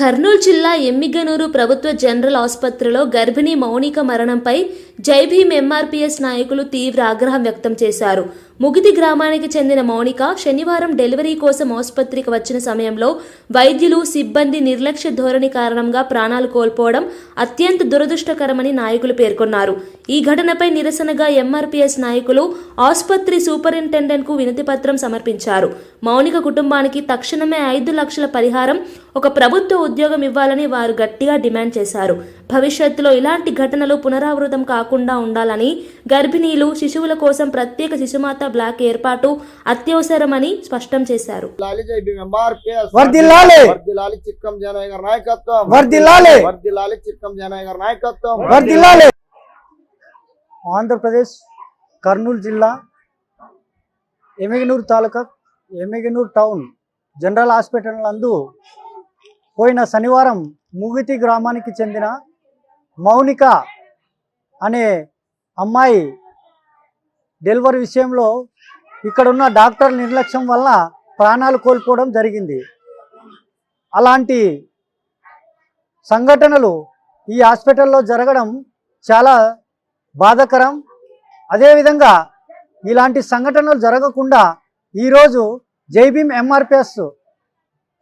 కర్నూలు జిల్లా ఎమ్మిగనూరు ప్రభుత్వ జనరల్ ఆసుపత్రిలో గర్భిణీ మౌనిక మరణంపై జైభీం ఎంఆర్పీఎస్ నాయకులు తీవ్ర ఆగ్రహం వ్యక్తం చేశారు. ముగిది గ్రామానికి చెందిన మౌనిక శనివారం డెలివరీ కోసం ఆసుపత్రికి వచ్చిన సమయంలో వైద్యులు సిబ్బంది నిర్లక్ష్య ధోరణి కారణంగా ప్రాణాలు కోల్పోవడం అత్యంత దురదృష్టకరమని నాయకులు పేర్కొన్నారు. ఈ ఘటనపై నిరసనగా ఎంఆర్పీఎస్ నాయకులు ఆసుపత్రి సూపరింటెండెంట్కు వినతిపత్రం సమర్పించారు. మౌనిక కుటుంబానికి తక్షణమే ఐదు లక్షల పరిహారం ఒక ప్రభుత్వ ఉద్యోగం ఇవ్వాలని వారు గట్టిగా డిమాండ్ చేశారు. భవిష్యత్తులో ఇలాంటి ఘటనలు పునరావృతం కాకుండా ఉండాలని గర్భిణీలు శిశువుల కోసం ప్రత్యేక శిశుమాత బ్లాక్ ఏర్పాటు అత్యవసరమని స్పష్టం చేశారు. ఆంధ్రప్రదేశ్ కర్నూలు జిల్లా Emmiganur taluka Emmiganur town general hospital నందు పోయిన శనివారం ముగితి గ్రామానికి చెందిన మౌనిక అనే అమ్మాయి డెలివరీ విషయంలో ఇక్కడున్న డాక్టర్ నిర్లక్ష్యం వల్ల ప్రాణాలు కోల్పోవడం జరిగింది. అలాంటి సంఘటనలు ఈ హాస్పిటల్లో జరగడం చాలా బాధాకరం. అదేవిధంగా ఇలాంటి సంఘటనలు జరగకుండా ఈరోజు జైభీం ఎంఆర్పిఎస్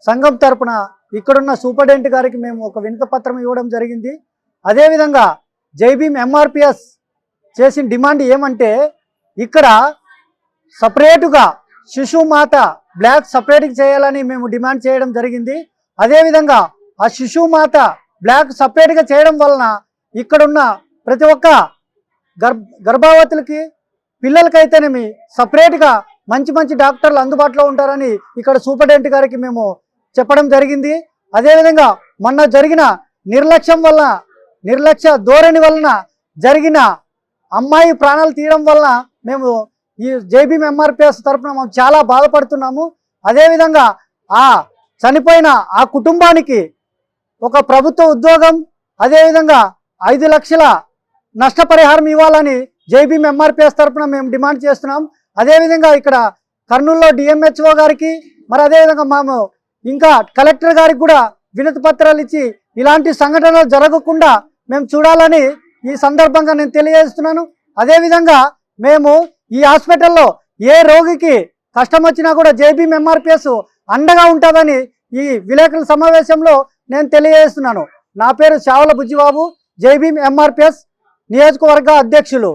సంఘం తరపున ఇక్కడున్న సూపరింటెండెంట్ గారికి మేము ఒక వినత పత్రం ఇవ్వడం జరిగింది. అదేవిధంగా జైభీమ్ ఎంఆర్పిఎస్ చేసిన డిమాండ్ ఏమంటే ఇక్కడ సపరేటుగా శిశుమాత బ్లాక్ సపరేట్గా చేయాలని మేము డిమాండ్ చేయడం జరిగింది. అదేవిధంగా ఆ శిశుమాత బ్లాక్ సపరేట్గా చేయడం వలన ఇక్కడున్న ప్రతి ఒక్క గర్భ గర్భావతులకి పిల్లలకైతేనేమి సపరేట్గా మంచి మంచి డాక్టర్లు అందుబాటులో ఉంటారని ఇక్కడ సూపరింటెండెంట్ గారికి మేము చెప్పడం జరిగింది. అదేవిధంగా మొన్న జరిగిన నిర్లక్ష్యం వల్ల నిర్లక్ష్య ధోరణి వలన జరిగిన అమ్మాయి ప్రాణాలు తీయడం వలన మేము ఈ జేబీఎం ఎంఆర్పిఎస్ తరఫున మేము చాలా బాధపడుతున్నాము. అదేవిధంగా ఆ చనిపోయిన ఆ కుటుంబానికి ఒక ప్రభుత్వ ఉద్యోగం అదేవిధంగా ఐదు లక్షల నష్టపరిహారం ఇవ్వాలని జేబీఎం ఎంఆర్పిఎస్ తరఫున మేము డిమాండ్ చేస్తున్నాం. అదేవిధంగా ఇక్కడ కర్నూలులో డిఎంహెచ్ఓ గారికి మరి అదేవిధంగా మేము ఇంకా కలెక్టర్ గారికి కూడా వినతి పత్రాలు ఇచ్చి ఇలాంటి సంఘటనలు జరగకుండా మేము చూడాలని ఈ సందర్భంగా నేను తెలియజేస్తున్నాను. అదేవిధంగా మేము ఈ హాస్పిటల్లో ఏ రోగికి కష్టం వచ్చినా కూడా జేబీ ఎంఆర్పిఎస్ అండగా ఉంటుందని ఈ విలేకరుల సమావేశంలో నేను తెలియజేస్తున్నాను. నా పేరు శావల బుజ్జిబాబు జైభీం ఎంఆర్పిఎస్ నియోజకవర్గ అధ్యక్షులు.